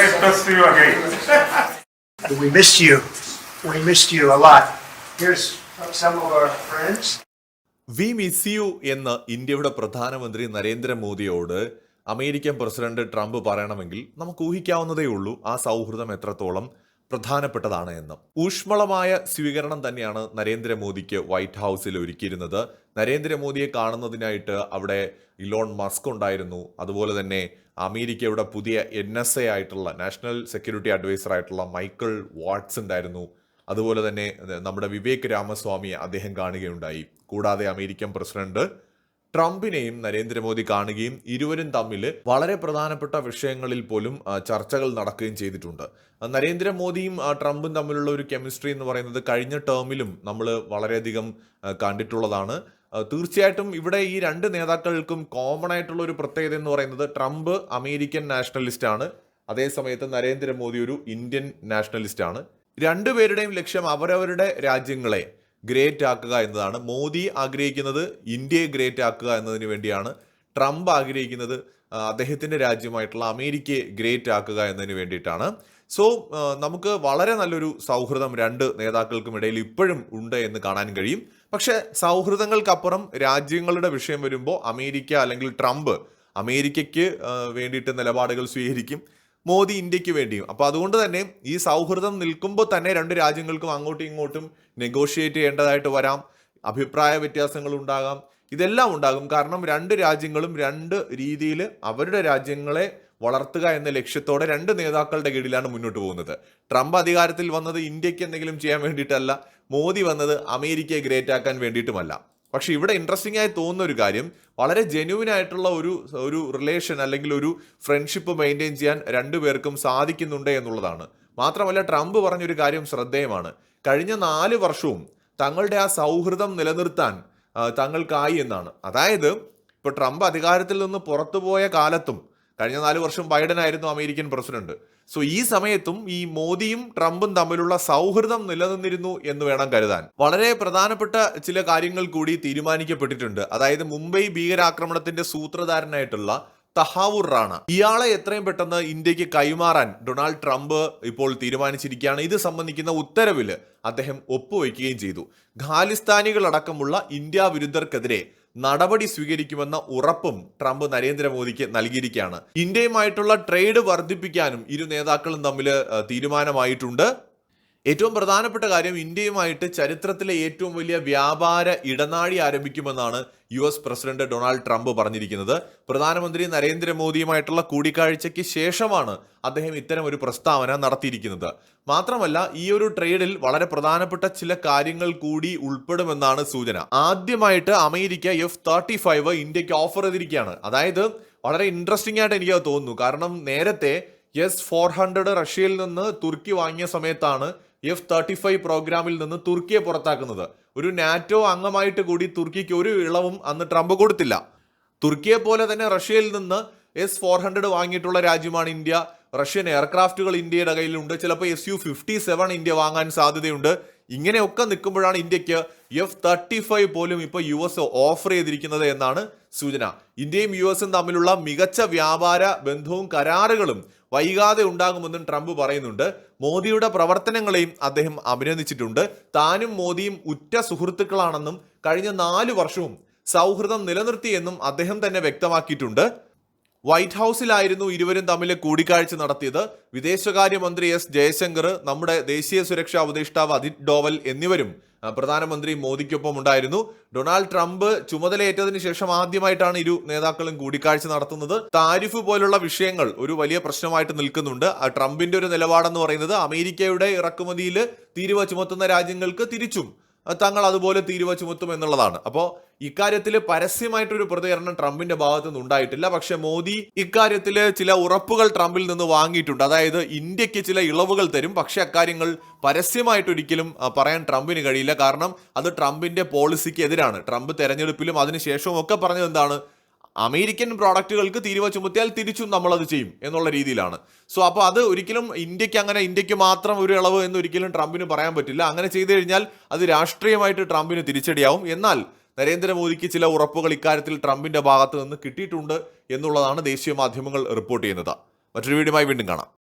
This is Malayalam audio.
Nice to see you again. We missed you. We missed you a lot. Here's some of our friends. We miss you എന്ന് ഇന്ത്യയുടെ പ്രധാനമന്ത്രി നരേന്ദ്രമോദിയോട് അമേരിക്കൻ പ്രസിഡന്റ് ട്രംപ് പറയണമെങ്കിൽ നമുക്ക് ഊഹിക്കാവുന്നതേ ഉള്ളൂ ആ സൗഹൃദം എത്രത്തോളം പ്രധാനപ്പെട്ടതാണ് എന്ന്. ഊഷ്മളമായ സ്വീകരണം തന്നെയാണ് നരേന്ദ്രമോദിക്ക് വൈറ്റ് ഹൗസിൽ ഒരുക്കിയിരുന്നത്. നരേന്ദ്രമോദിയെ കാണുന്നതിനായിട്ട് അവിടെ ഇലോൺ മസ്ക് ഉണ്ടായിരുന്നു. അതുപോലെ തന്നെ അമേരിക്കയുടെ പുതിയ എൻ എസ് എ ആയിട്ടുള്ള നാഷണൽ സെക്യൂരിറ്റി അഡ്വൈസർ ആയിട്ടുള്ള മൈക്കിൾ വാട്സ് ഉണ്ടായിരുന്നു. അതുപോലെ തന്നെ നമ്മുടെ വിവേക് രാമസ്വാമിയെ അദ്ദേഹം കാണുകയുണ്ടായി. കൂടാതെ അമേരിക്കൻ പ്രസിഡന്റ് ട്രംപിനെയും നരേന്ദ്രമോദി കാണുകയും ഇരുവരും തമ്മിൽ വളരെ പ്രധാനപ്പെട്ട വിഷയങ്ങളിൽ പോലും ചർച്ചകൾ നടക്കുകയും ചെയ്തിട്ടുണ്ട്. നരേന്ദ്രമോദിയും ട്രംപും തമ്മിലുള്ള ഒരു കെമിസ്ട്രി എന്ന് പറയുന്നത് കഴിഞ്ഞ ടേമിലും നമ്മൾ വളരെയധികം കണ്ടിട്ടുള്ളതാണ്. തീർച്ചയായിട്ടും ഇവിടെ ഈ രണ്ട് നേതാക്കൾക്കും കോമൺ ആയിട്ടുള്ള ഒരു പ്രത്യേകത എന്ന് പറയുന്നത് ട്രംപ് അമേരിക്കൻ നാഷണലിസ്റ്റ് ആണ്. അതേസമയത്ത് നരേന്ദ്രമോദി ഒരു ഇന്ത്യൻ നാഷണലിസ്റ്റ് ആണ്. രണ്ടുപേരുടെയും ലക്ഷ്യം അവരവരുടെ രാജ്യങ്ങളെ ഗ്രേറ്റ് ആക്കുക എന്നതാണ്. മോദി ആഗ്രഹിക്കുന്നത് ഇന്ത്യയെ ഗ്രേറ്റ് ആക്കുക എന്നതിന് വേണ്ടിയാണ്. ട്രംപ് ആഗ്രഹിക്കുന്നത് അദ്ദേഹത്തിന്റെ രാജ്യമായിട്ടുള്ള അമേരിക്കയെ ഗ്രേറ്റ് ആക്കുക എന്നതിന് വേണ്ടിയിട്ടാണ്. സോ നമുക്ക് വളരെ നല്ലൊരു സൗഹൃദം രണ്ട് നേതാക്കൾക്കും ഇടയിൽ ഇപ്പോഴും ഉണ്ട് എന്ന് കാണാൻ കഴിയും. പക്ഷേ സൗഹൃദങ്ങൾക്കപ്പുറം രാജ്യങ്ങളുടെ വിഷയം വരുമ്പോൾ അമേരിക്ക അല്ലെങ്കിൽ ട്രംപ് അമേരിക്കയ്ക്ക് വേണ്ടിയിട്ട് നിലപാടുകൾ സ്വീകരിക്കും. മോദി ഇന്ത്യയ്ക്ക് വേണ്ടിയും. അപ്പോൾ അതുകൊണ്ട് തന്നെ ഈ സൗഹൃദം നിൽക്കുമ്പോൾ തന്നെ രണ്ട് രാജ്യങ്ങൾക്കും അങ്ങോട്ടും ഇങ്ങോട്ടും നെഗോഷിയേറ്റ് ചെയ്യേണ്ടതായിട്ട് വരാം. അഭിപ്രായ വ്യത്യാസങ്ങൾ ഉണ്ടാകാം. ഇതെല്ലാം ഉണ്ടാകും. കാരണം രണ്ട് രാജ്യങ്ങളും രണ്ട് രീതിയിൽ അവരുടെ രാജ്യങ്ങളെ വളർത്തുക എന്ന ലക്ഷ്യത്തോടെ രണ്ട് നേതാക്കളുടെ കീഴിലാണ് മുന്നോട്ട് പോകുന്നത്. ട്രംപ് അധികാരത്തിൽ വന്നത് ഇന്ത്യയ്ക്ക് എന്തെങ്കിലും ചെയ്യാൻ വേണ്ടിയിട്ടല്ല. മോദി വന്നത് അമേരിക്കയെ ഗ്രേറ്റ് ആക്കാൻ വേണ്ടിയിട്ടുമല്ല. പക്ഷെ ഇവിടെ ഇൻട്രസ്റ്റിംഗ് ആയി തോന്നുന്ന ഒരു കാര്യം വളരെ ജെന്യൂൻ ആയിട്ടുള്ള ഒരു ഒരു റിലേഷൻ അല്ലെങ്കിൽ ഒരു ഫ്രണ്ട്ഷിപ്പ് മെയിന്റെയിൻ ചെയ്യാൻ രണ്ടുപേർക്കും സാധിക്കുന്നുണ്ട് എന്നുള്ളതാണ്. മാത്രമല്ല ട്രംപ് പറഞ്ഞൊരു കാര്യം ശ്രദ്ധേയമാണ്. കഴിഞ്ഞ നാല് വർഷവും തങ്ങളുടെ ആ സൗഹൃദം നിലനിർത്താൻ തങ്ങൾക്കായി എന്നാണ്. അതായത് ഇപ്പോൾ ട്രംപ് അധികാരത്തിൽ നിന്ന് പുറത്തുപോയ കാലത്തും കഴിഞ്ഞ നാല് വർഷം ബൈഡൻ ആയിരുന്നു അമേരിക്കൻ പ്രസിഡന്റ്. സോ ഈ സമയത്തും ഈ മോദിയും ട്രംപും തമ്മിലുള്ള സൗഹൃദം നിലനിന്നിരുന്നു എന്ന് വേണം കരുതാൻ. വളരെ പ്രധാനപ്പെട്ട ചില കാര്യങ്ങൾ കൂടി തീരുമാനിക്കപ്പെട്ടിട്ടുണ്ട്. അതായത് മുംബൈ ഭീകരാക്രമണത്തിന്റെ സൂത്രധാരനായിട്ടുള്ള തഹാവൂർ റാണ. ഇയാളെ എത്രയും പെട്ടെന്ന് ഇന്ത്യയ്ക്ക് കൈമാറാൻ ഡൊണാൾഡ് ട്രംപ് ഇപ്പോൾ തീരുമാനിച്ചിരിക്കുകയാണ്. ഇത് സംബന്ധിക്കുന്ന ഉത്തരവിൽ അദ്ദേഹം ഒപ്പുവെക്കുകയും ചെയ്തു. ഖാലിസ്ഥാനികളടക്കമുള്ള ഇന്ത്യ വിരുദ്ധർക്കെതിരെ നടപടി സ്വീകരിക്കുമെന്ന ഉറപ്പും ട്രംപ് നരേന്ദ്രമോദിക്ക് നൽകിയിരിക്കുകയാണ്. ഇന്ത്യയുമായിട്ടുള്ള ട്രേഡ് വർദ്ധിപ്പിക്കാനും ഇരു നേതാക്കളും തമ്മിൽ തീരുമാനമായിട്ടുണ്ട്. ഏറ്റവും പ്രധാനപ്പെട്ട കാര്യം ഇന്ത്യയുമായിട്ട് ചരിത്രത്തിലെ ഏറ്റവും വലിയ വ്യാപാര ഇടനാഴി ആരംഭിക്കുമെന്നാണ് U S president Donald Trump പറഞ്ഞിരിക്കുന്നത് പ്രധാനമന്ത്രി നരേന്ദ്രമോദിയുമായിട്ടുള്ള കൂടിക്കാഴ്ചയ്ക്ക് ശേഷമാണ് അദ്ദേഹം ഇത്തരം ഒരു പ്രസ്താവന നടത്തിയിരിക്കുന്നത്. മാത്രമല്ല ഈ ഒരു ട്രേഡിൽ വളരെ പ്രധാനപ്പെട്ട ചില കാര്യങ്ങൾ കൂടി ഉൾപ്പെടുമെന്നാണ് സൂചന. ആദ്യമായിട്ട് അമേരിക്ക എഫ് തേർട്ടി ഫൈവ് ഇന്ത്യയ്ക്ക് ഓഫർ ചെയ്തിരിക്കുകയാണ്. അതായത് വളരെ ഇൻട്രസ്റ്റിംഗ് ആയിട്ട് എനിക്ക് തോന്നുന്നു. കാരണം നേരത്തെ എസ് ഫോർ ഹൺഡ്രഡ് റഷ്യയിൽ നിന്ന് തുർക്കി വാങ്ങിയ സമയത്താണ് എഫ് തേർട്ടി ഫൈവ് പ്രോഗ്രാമിൽ നിന്ന് തുർക്കിയെ പുറത്താക്കുന്നത്. ഒരു നാറ്റോ അംഗമായിട്ട് കൂടി തുർക്കിക്ക് ഒരു ഇളവും അന്ന് ട്രംപ് കൊടുത്തില്ല. തുർക്കിയെ പോലെ തന്നെ റഷ്യയിൽ നിന്ന് എസ് ഫോർ ഹൺഡ്രഡ് വാങ്ങിയിട്ടുള്ള രാജ്യമാണ് ഇന്ത്യ. റഷ്യൻ എയർക്രാഫ്റ്റുകൾ ഇന്ത്യയുടെ കയ്യിലുണ്ട്. ചിലപ്പോൾ S U fifty seven India വാങ്ങാൻ സാധ്യതയുണ്ട്. ഇങ്ങനെയൊക്കെ നിൽക്കുമ്പോഴാണ് ഇന്ത്യയ്ക്ക് എഫ് തേർട്ടി ഫൈവ് പോലും ഇപ്പോൾ യു എസ് ഓഫർ ചെയ്തിരിക്കുന്നത് എന്നാണ് സൂചന. ഇന്ത്യയും യു എസും തമ്മിലുള്ള മികച്ച വ്യാപാര ബന്ധവും കരാറുകളും വൈകാതെ ഉണ്ടാകുമെന്നും ട്രംപ് പറയുന്നുണ്ട്. മോദിയുടെ പ്രവർത്തനങ്ങളെയും അദ്ദേഹം അഭിനന്ദിച്ചിട്ടുണ്ട്. താനും മോദിയും ഉറ്റ സുഹൃത്തുക്കളാണെന്നും കഴിഞ്ഞ നാല് വർഷവും സൗഹൃദം നിലനിർത്തിയെന്നും അദ്ദേഹം തന്നെ വ്യക്തമാക്കിയിട്ടുണ്ട്. വൈറ്റ് ഹൗസിലായിരുന്നു ഇരുവരും തമ്മിൽ കൂടിക്കാഴ്ച നടത്തിയത്. വിദേശകാര്യമന്ത്രി എസ് ജയശങ്കർ നമ്മുടെ ദേശീയ സുരക്ഷാ ഉപദേഷ്ടാവ് അജിത് ഡോവൽ എന്നിവരും പ്രധാനമന്ത്രി മോദിക്കൊപ്പം ഉണ്ടായിരുന്നു. ഡൊണാൾഡ് ട്രംപ് ചുമതലയേറ്റതിന് ശേഷം ആദ്യമായിട്ടാണ് ഇരു നേതാക്കളും കൂടിക്കാഴ്ച നടത്തുന്നത്. താരിഫ് പോലുള്ള വിഷയങ്ങൾ ഒരു വലിയ പ്രശ്നമായിട്ട് നിൽക്കുന്നുണ്ട്. ട്രംപിന്റെ ഒരു നിലപാടെന്ന് പറയുന്നത് അമേരിക്കയുടെ ഇറക്കുമതിയിൽ തീരുവ ചുമത്തുന്ന രാജ്യങ്ങൾക്ക് തിരിച്ചും തങ്ങൾ അതുപോലെ തീരുവ ചുമത്തും എന്നുള്ളതാണ്. അപ്പോൾ ഇക്കാര്യത്തിൽ പരസ്യമായിട്ടൊരു പ്രതികരണം ട്രംപിന്റെ ഭാഗത്തു നിന്ന് ഉണ്ടായിട്ടില്ല. പക്ഷെ മോദി ഇക്കാര്യത്തിൽ ചില ഉറപ്പുകൾ ട്രംപിൽ നിന്ന് വാങ്ങിയിട്ടുണ്ട്. അതായത് ഇന്ത്യയ്ക്ക് ചില ഇളവുകൾ തരും. പക്ഷെ അക്കാര്യങ്ങൾ പരസ്യമായിട്ടൊരിക്കലും പറയാൻ ട്രംപിന് കഴിയില്ല. കാരണം അത് ട്രംപിന്റെ പോളിസിക്ക് എതിരാണ് ട്രംപ് തെരഞ്ഞെടുപ്പിലും അതിനുശേഷവും ഒക്കെ പറഞ്ഞത് എന്താണ്? അമേരിക്കൻ പ്രോഡക്റ്റുകൾക്ക് തീരുവ ചുമത്തിയാൽ തിരിച്ചും നമ്മളത് ചെയ്യും എന്നുള്ള രീതിയിലാണ്. സോ അപ്പോൾ അത് ഒരിക്കലും ഇന്ത്യയ്ക്ക് അങ്ങനെ ഇന്ത്യയ്ക്ക് മാത്രം ഒരു ഇളവ് എന്ന് ഒരിക്കലും ട്രംപിന് പറയാൻ പറ്റില്ല. അങ്ങനെ ചെയ്തു കഴിഞ്ഞാൽ അത് രാഷ്ട്രീയമായിട്ട് ട്രംപിന് തിരിച്ചടിയാവും. എന്നാൽ നരേന്ദ്രമോദിക്ക് ചില ഉറപ്പുകൾ ഇക്കാര്യത്തിൽ ട്രംപിന്റെ ഭാഗത്ത് നിന്ന് കിട്ടിയിട്ടുണ്ട് എന്നുള്ളതാണ് ദേശീയ മാധ്യമങ്ങൾ റിപ്പോർട്ട് ചെയ്യുന്നത്. മറ്റൊരു വീഡിയോയുമായി വീണ്ടും കാണാം.